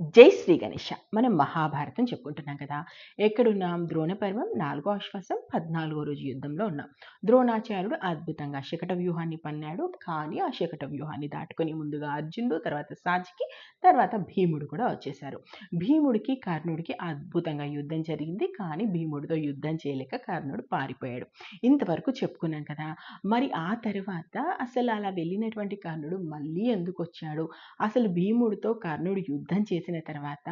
జై శ్రీ గణేష. మనం మహాభారతం చెప్పుకుంటున్నాం కదా. ఎక్కడున్నాం? ద్రోణ పర్వం నాలుగో ఆశ్వాసం పద్నాలుగో రోజు యుద్ధంలో ఉన్నాం. ద్రోణాచార్యుడు అద్భుతంగా శకట వ్యూహాన్ని పన్నాడు. కానీ ఆ శకట వ్యూహాన్ని దాటుకొని ముందుగా అర్జునుడు తర్వాత సాజికి తర్వాత భీముడు కూడా వచ్చేశారు. భీముడికి కర్ణుడికి అద్భుతంగా యుద్ధం జరిగింది. కానీ భీముడితో యుద్ధం చేయలేక కర్ణుడు పారిపోయాడు. ఇంతవరకు చెప్పుకున్నాం కదా. మరి ఆ తర్వాత అసలు అలా వెళ్ళినటువంటి కర్ణుడు మళ్ళీ ఎందుకు వచ్చాడు? అసలు భీముడితో కర్ణుడు యుద్ధం చేసిన తర్వాత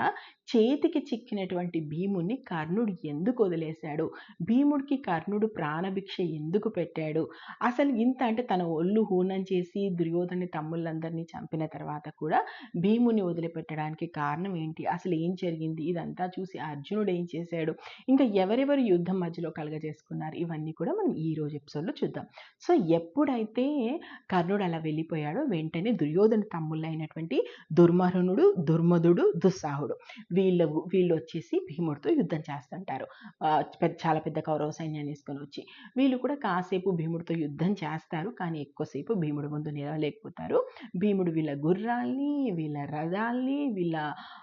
చేతికి చిక్కినటువంటి భీముడిని కర్ణుడు ఎందుకు వదిలేశాడు? భీముడికి కర్ణుడు ప్రాణభిక్ష ఎందుకు పెట్టాడు? అసలు ఇంత అంటే తన ఒళ్ళు హూనం చేసి దుర్యోధని తమ్ముళ్ళందరినీ చంపిన తర్వాత కూడా భీముని వదిలిపెట్టడానికి కారణం ఏంటి? అసలు ఏం జరిగింది? ఇదంతా చూసి అర్జునుడు ఏం చేశాడు? ఇంకా ఎవరెవరు యుద్ధం మధ్యలో కలగజేసుకున్నారు? ఇవన్నీ కూడా మనం ఈ రోజు ఎపిసోడ్లో చూద్దాం. సో ఎప్పుడైతే కర్ణుడు అలా వెళ్ళిపోయాడో వెంటనే దుర్యోధన తమ్ముళ్ళైనటువంటి దుర్మరుణుడు దుర్మధుడు దుస్సాహుడు. వీళ్ళు వీళ్ళు వచ్చేసి భీముడితో యుద్ధం చేస్తుంటారు. పెద్ద చాలా పెద్ద కౌరవ సైన్యాన్ని తీసుకొని వచ్చి. వీళ్ళు కూడా కాసేపు భీముడితో యుద్ధం చేస్తారు. కానీ ఎక్కువసేపు భీముడి ముందు నిలవలేకపోతారు. భీముడు వీళ్ళ గుర్రాల్ని వీళ్ళ రథాల్ని వీళ్ళ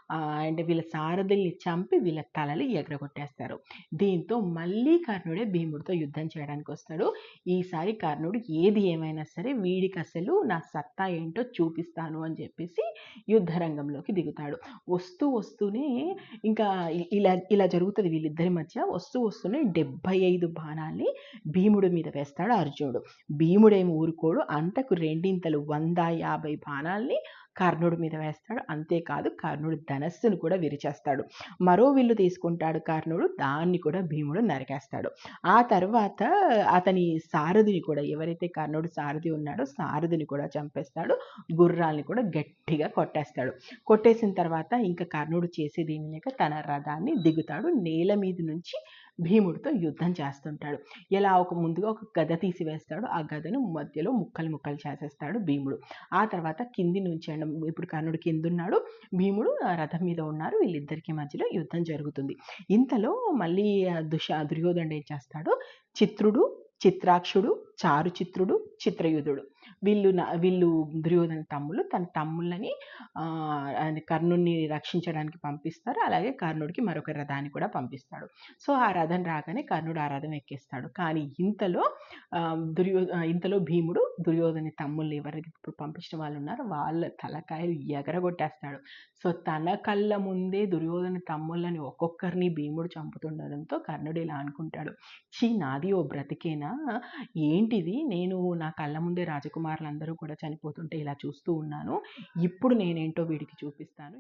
అండ్ వీళ్ళ సారథుల్ని చంపి వీళ్ళ తలలు ఎగరగొట్టేస్తారు. దీంతో మళ్ళీ కర్ణుడే భీముడితో యుద్ధం చేయడానికి వస్తాడు. ఈసారి కర్ణుడు ఏది ఏమైనా సరే వీడికి అసలు నా సత్తా ఏంటో చూపిస్తాను అని చెప్పేసి యుద్ధ రంగంలోకి దిగుతాడు. వస్తూ వస్తూనే ఇంకా ఇలా ఇలా జరుగుతుంది వీళ్ళిద్దరి మధ్య. వస్తూ వస్తూనే డెబ్బై ఐదు బాణాల్ని భీముడి మీద వేస్తాడు అర్జునుడు. భీముడేమి ఊరుకోడు. అంతకు రెండింతలు వంద యాభై బాణాల్ని కర్ణుడి మీద వేస్తాడు. అంతేకాదు కర్ణుడు ధనస్సును కూడా విరిచేస్తాడు. మరో విల్లు తీసుకుంటాడు కర్ణుడు దాన్ని కూడా భీముడు నరికేస్తాడు. ఆ తర్వాత అతని సారథిని కూడా ఎవరైతే కర్ణుడు సారథి ఉన్నాడో సారథిని కూడా చంపేస్తాడు. గుర్రాల్ని కూడా గట్టిగా కొట్టేస్తాడు. కొట్టేసిన తర్వాత ఇంకా కర్ణుడు చేసేది ఏమీ లేక తన రథాన్ని దిగుతాడు. నేల మీద నుంచి భీముడితో యుద్ధం చేస్తుంటాడు. ఎలా ఒక ముందుగా ఒక గద తీసివేస్తాడు ఆ గదను మధ్యలో ముక్కలు ముక్కలు చేసేస్తాడు భీముడు. ఆ తర్వాత కింది నుంచి అండ్ ఇప్పుడు కర్ణుడు కింద ఉన్నాడు భీముడు రథం మీద ఉన్నారు. వీళ్ళిద్దరికి మధ్యలో యుద్ధం జరుగుతుంది. ఇంతలో మళ్ళీ దుష దుర్యోధనుడు ఏం చేస్తాడు? చిత్రుడు చిత్రాక్షుడు చారు చిత్రుడు చిత్రయుధుడు వీళ్ళు వీళ్ళు దుర్యోధన తమ్ముళ్ళు తన తమ్ముళ్ళని కర్ణుడిని రక్షించడానికి పంపిస్తారు. అలాగే కర్ణుడికి మరొక రథాన్ని కూడా పంపిస్తాడు. సో ఆ రథం రాగానే కర్ణుడు ఆ రథం ఎక్కిస్తాడు. కానీ ఇంతలో దుర్యో ఇంతలో భీముడు దుర్యోధని తమ్ముళ్ళు ఎవరికి ఇప్పుడు పంపించిన వాళ్ళు ఉన్నారో వాళ్ళ తలకాయలు ఎగరగొట్టేస్తాడు. సో తన కళ్ళ ముందే దుర్యోధన తమ్ముళ్ళని ఒక్కొక్కరిని భీముడు చంపుతుండడంతో కర్ణుడు ఇలా అనుకుంటాడు. చీ నాది ఓ బ్రతికేనా? ఏంటిది? నేను నా కళ్ళ ముందే రాజకుమారులందరూ కూడా చనిపోతుంటే ఇలా చూస్తూ ఉన్నాను. ఇప్పుడు నేనేంటో వీడికి చూపిస్తాను.